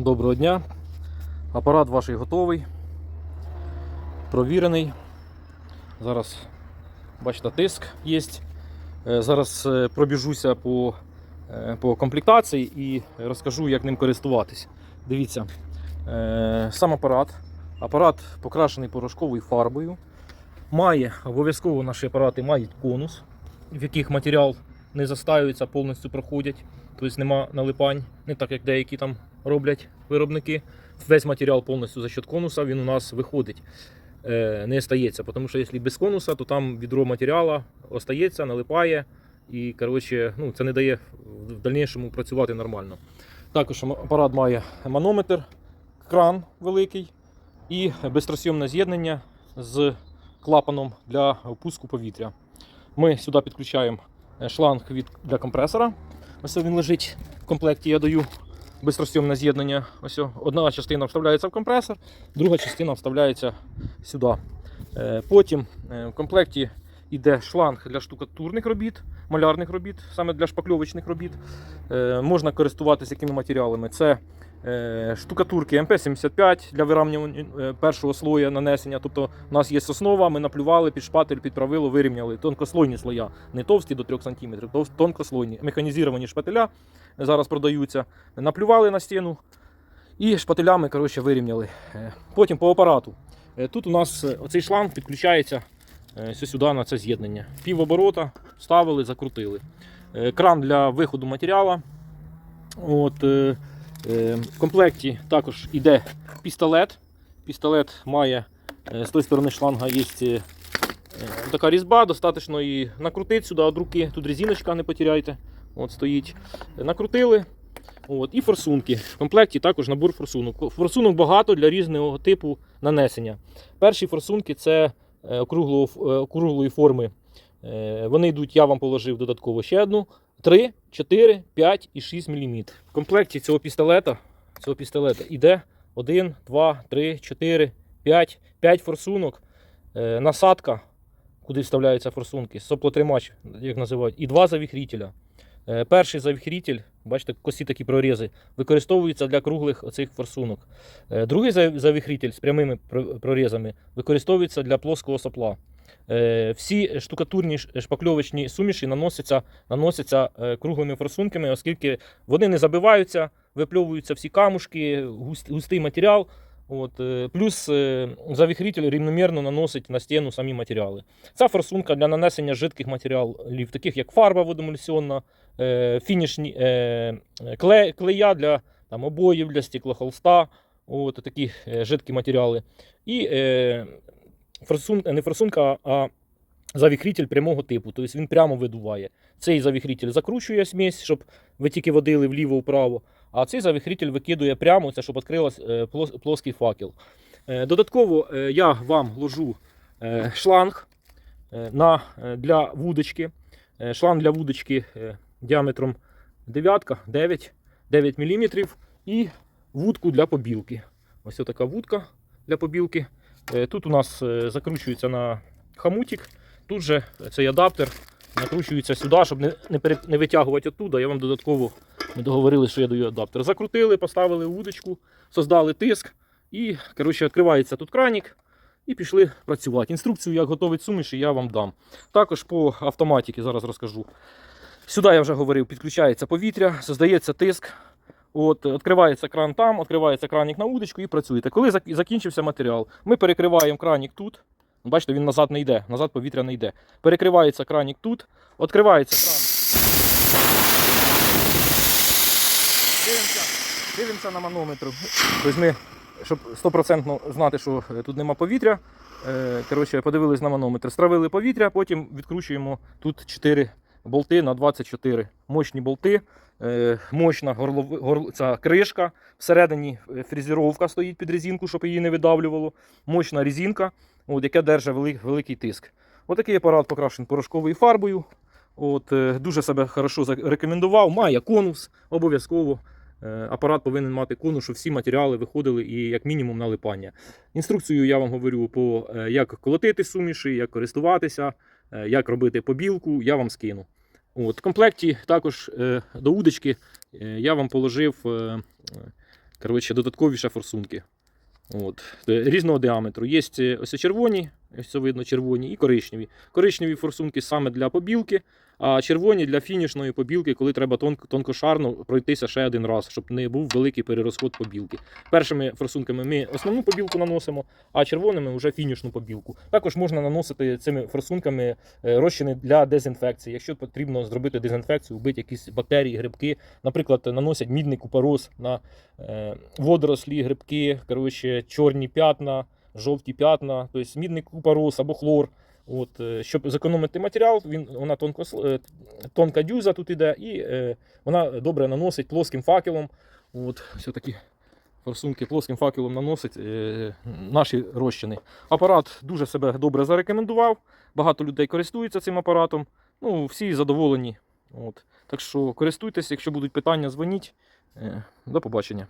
Доброго дня. Апарат ваш готовий. Провірений. Зараз бачите, тиск є. Е, Зараз е, пробіжуся по, е, по комплектації і розкажу, як ним користуватись. Дивіться, сам апарат. Апарат покрашений порошковою фарбою. Має обов'язково наші апарати мають конус, в яких матеріал не застаюється, повністю проходять. Тобто нема налипань, не так як деякі там роблять виробники. Весь матеріал повністю за счет конуса він у нас виходить, е, не остається. Тому що якщо без конуса, то там відро матеріалу остається, налипає і коротше, ну, це не дає в дальнішому працювати нормально. Також апарат має манометр, кран великий і безтросйомне з'єднання з клапаном для впуску повітря. Ми сюди підключаємо е, шланг від, для компресора. Ось він лежить в комплекті. Я даю безрозйомне з'єднання. Ось одна частина вставляється в компресор, друга частина вставляється сюди. Е, Потім е, в комплекті йде шланг для штукатурних робіт, малярних робіт, саме для шпакльовочних робіт. Е, Можна користуватися якими матеріалами. Це штукатурки МП-75 для вирівнювання е, першого слоя нанесення. Тобто у нас є основа, ми наплювали під шпатель, під правило, вирівняли тонкослойні слоя, не товсті до 3 см, тонкослойні. Механізовані шпателя зараз продаються. Наплювали на стіну і шпателями коротше, вирівняли. Е, Потім по апарату. Е, Тут у нас е, оцей шланг підключається е, сюди на це з'єднання. Пів оборота вставили, закрутили. Е, Кран для виходу матеріалу. От, е, е, в комплекті також йде пістолет. Пістолет має е, з тої сторони шланга є е, така різьба, достатньо і накрутити сюди від руки. Тут резиночка, не потеряйте. От стоїть. Накрутили. От, і форсунки. В комплекті також набор форсунок. Форсунок багато для різного типу нанесення. Перші форсунки це е, е, округлої форми. Е, Вони йдуть, я вам положив додатково ще одну. 3, 4, 5 і 6 мм. В комплекті цього пістолета, цього пістолета йде 1, 2, 3, 4, 5, 5 форсунок, е, насадка, куди вставляються форсунки, соплотримач, як називають, і два завіхрітеля. Е, Перший завіхрітель, бачите, косі такі прорізи, використовується для круглих оцих форсунок. Е, Другий завіхрітель з прямими прорізами використовується для плоского сопла. Е, Всі штукатурні шпакльовочні суміші наносяться, наносяться е, круглими форсунками, оскільки вони не забиваються, випльовуються всі камушки, густий матеріал. От, е, плюс завіхритель рівномірно наносить на стіну самі матеріали. Ця форсунка для нанесення жидких матеріалів, таких як фарба водоемульсіонна, е, фінішні клея для там, обоїв, для стеклохолста, от, такі жидкі матеріали. І е, форсун, не форсунка, а завіхритель прямого типу. Тобто він прямо видуває. Цей завіхритель закручує смесь, щоб ви тільки водили вліво-вправо. А цей завіхритель викидує прямо, це щоб відкрилась е, плоский факел. Е, Додатково е, я вам ложу шланг для вудочки. Шланг для вудочки діаметром 9, 9, 9 мм і вудку для побілки. Ось така вудка для побілки. Е, Тут у нас е, закручується на хамутик. Тут же цей адаптер накручується сюди, щоб не, не, не витягувати оттуда. Я вам додатково ми договорилися, що я даю адаптер. Закрутили, поставили вудочку, создали тиск і коротше, відкривається тут кранік. І пішли працювати. Інструкцію, як готувати суміші, я вам дам. Також по автоматиці зараз розкажу. Сюди я вже говорив, підключається повітря, создається тиск. От, відкривається кран там, відкривається кранік на удочку і працюєте. Коли закінчився матеріал, ми перекриваємо кранік тут. Бачите, він назад не йде, назад повітря не йде. Перекривається кранік тут, відкривається кран. Дивимося, дивимося на манометр. Ми, щоб 100% знати, що е, тут нема повітря. е, Коротше, подивились на манометр, стравили повітря, потім відкручуємо тут 4 болти на 24. Мощні болти, е, мощна горлов... горл... ця кришка. Всередині е, фрезеровка стоїть під резинку, щоб її не видавлювало. Мощна резинка, от, яка держить вели... великий тиск. Отакий апарат покрашений порошковою фарбою. От, е, дуже себе хорошо зарекомендував. Має конус обов'язково. Апарат повинен мати конус, щоб всі матеріали виходили і як мінімум налипання. Інструкцію я вам говорю по як колотити суміші, як користуватися, як робити побілку, я вам скину. От, в комплекті також е, до удочки е, я вам положив е, коротше, додаткові ще форсунки. От, е, різного діаметру. Є е, ось червоні, ось це видно червоні, і коричневі. Коричневі форсунки саме для побілки, а червоні для фінішної побілки, коли треба тонко, тонкошарно пройтися ще один раз, щоб не був великий перерозход побілки. Першими форсунками ми основну побілку наносимо, а червоними вже фінішну побілку. Також можна наносити цими форсунками е, розчини для дезінфекції. Якщо потрібно зробити дезінфекцію, вбити якісь бактерії, грибки. Наприклад, наносять мідний купорос на е, водорослі, грибки, коротше, чорні п'ятна, жовті п'ятна, тобто мідний купорос або хлор. От, е, щоб зекономити матеріал, він, вона тонко, е, тонка дюза тут іде, і е, вона добре наносить плоским факелом. От, все такі форсунки плоским факелом наносить е, наші розчини. Апарат дуже себе добре зарекомендував. Багато людей користуються цим апаратом. Ну, всі задоволені. От. Так що користуйтесь, якщо будуть питання, дзвоніть. Е, До побачення.